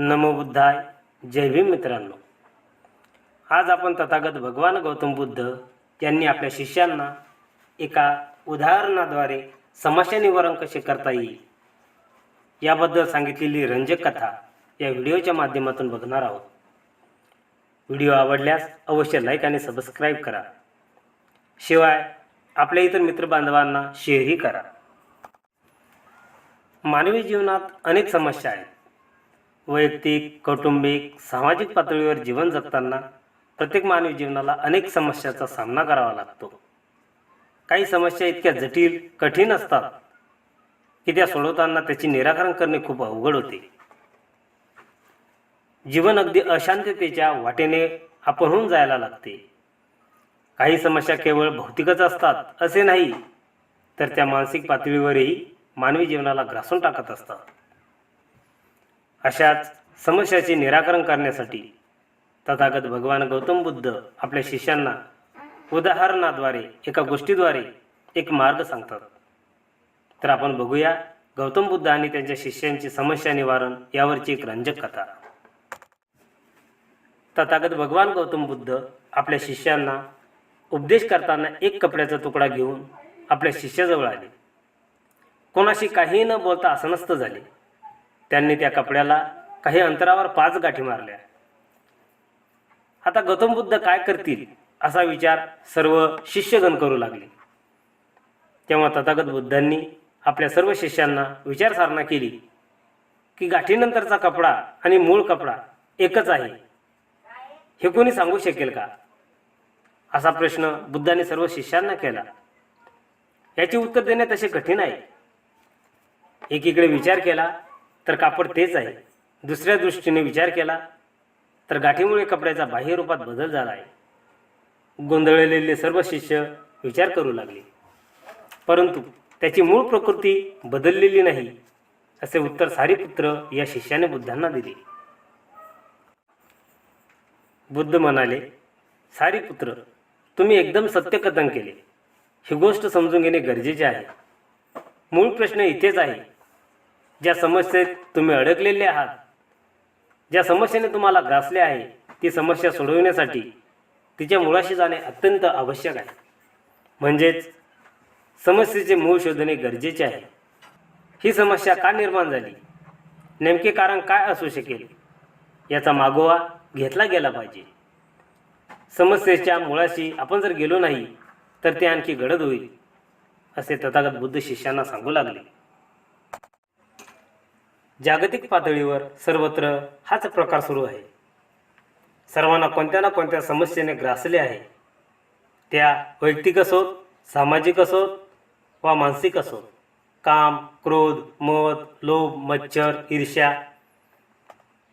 नमो बुद्धाय. जय भीम मित्रांनो. आज आपण तथागत भगवान गौतम बुद्ध यांनी आपल्या शिष्यांना एका उदाहरणाद्वारे समस्या निवारण कसे करता येईल याबद्दल सांगितलेली रंजक कथा या व्हिडिओच्या माध्यमातून बघणार आहोत. व्हिडिओ आवडल्यास अवश्य लाईक आणि सबस्क्राईब करा. शिवाय आपल्या इतर मित्रबांधवांना शेअरही करा. मानवी जीवनात अनेक समस्या आहेत. वैयक्तिक कौटुंबिक सामाजिक पातळीवर जीवन जगताना प्रत्येक मानवी जीवनाला अनेक समस्याचा सामना करावा लागतो. काही समस्या इतक्या जटिल कठीण असतात की त्या सोडवताना त्याचे निराकरण करणे खूप अवघड होते. जीवन अगदी अशांततेच्या वाटेने आपणहून जायला लागते. काही समस्या केवळ भौतिकच असतात असे नाही तर त्या मानसिक पातळीवरही मानवी जीवनाला ग्रासून टाकत असतात. अशाच समस्याचे निराकरण करण्यासाठी तथागत भगवान गौतम बुद्ध आपल्या शिष्यांना उदाहरणाद्वारे एका गोष्टीद्वारे एक मार्ग सांगतात. तर आपण बघूया गौतम बुद्ध आणि त्यांच्या शिष्यांची समस्या निवारण यावरची एक रंजक कथा. तथागत भगवान गौतम बुद्ध आपल्या शिष्यांना उपदेश करताना एक कपड्याचा तुकडा घेऊन आपल्या शिष्याजवळ आले. कोणाशी काही न बोलता असनस्त झाले. त्यांनी त्या कपड्याला काही अंतरावर पाच गाठी मारल्या. आता गौतम बुद्ध काय करतील असा विचार सर्व शिष्यगण करू लागले. तेव्हा तथागत बुद्धांनी आपल्या सर्व शिष्यांना विचारसारणा केली की गाठीनंतरचा कपडा आणि मूळ कपडा एकच आहे. हे कोणी सांगू शकेल का? असा प्रश्न बुद्धाने सर्व शिष्यांना केला. याचे उत्तर देणे तसे कठीण आहे. एकीकडे विचार केला तर कापड तेच आहे. दुसऱ्या दृष्टीने विचार केला तर गाठीमुळे कपड्याचा बाह्य रूपात बदल झाला आहे. गोंधळलेले सर्व शिष्य विचार करू लागले. परंतु त्याची मूळ प्रकृती बदललेली नाही असे उत्तर सारीपुत्र या शिष्याने बुद्धांना दिले. बुद्ध म्हणाले सारीपुत्र तुम्ही एकदम सत्यकथन केले. ही गोष्ट समजून घेणे गरजेचे आहे. मूळ प्रश्न इथेच आहे. ज्या समस्येत तुम्ही अडकलेले आहात ज्या समस्येने तुम्हाला ग्रासले आहे ती समस्या सोडविण्यासाठी तिच्या मुळाशी जाणे अत्यंत आवश्यक आहे. म्हणजेच समस्येचे मूळ शोधणे गरजेचे आहे. ही समस्या का निर्माण झाली? नेमके कारण काय असू शकेल? याचा मागोवा घेतला गेला पाहिजे. समस्येच्या मुळाशी आपण जर गेलो नाही तर ते आणखी गडद होईल असे तथागत बुद्ध शिष्यांना सांगू लागले. जागतिक पातळीवर सर्वत्र हाच प्रकार सुरू आहे. सर्वांना कोणत्या ना कोणत्या समस्येने ग्रासले आहे. त्या वैयक्तिक असोत सामाजिक असोत वा मानसिक असोत. काम क्रोध मत लोभ मच्छर ईर्ष्या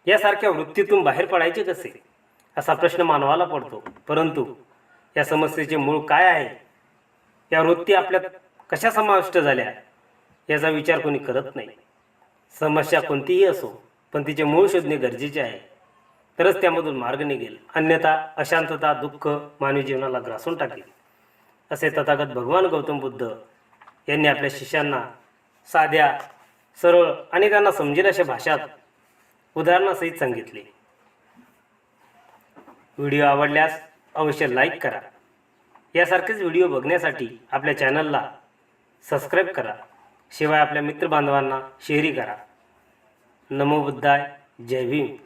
यासारख्या वृत्तीतून बाहेर पडायचे कसे? असा प्रश्न मानवाला पडतो. परंतु या समस्येचे मूळ काय आहे? या वृत्ती आपल्यात कशा समाविष्ट झाल्या? याचा विचार कोणी करत नाही. समस्या कोणतीही असो पण तिचे मूळ शोधणे गरजेचे आहे. तरच त्यामधून मार्ग निघेल. अन्यथा अशांतता दुःख मानवी जीवनाला ग्रासून टाकेल. असे तथागत भगवान गौतम बुद्ध यांनी आपल्या शिष्यांना साध्या सरळ आणि त्यांना समजेल अशा भाषात उदाहरणासहित सांगितले. व्हिडिओ आवडल्यास अवश्य लाईक करा. यासारखेच व्हिडिओ बघण्यासाठी आपल्या चॅनलला सबस्क्राईब करा. शिवाय आपल्या मित्रबांधवांना शेअरही करा. नमो बुद्धाय. जय भीम.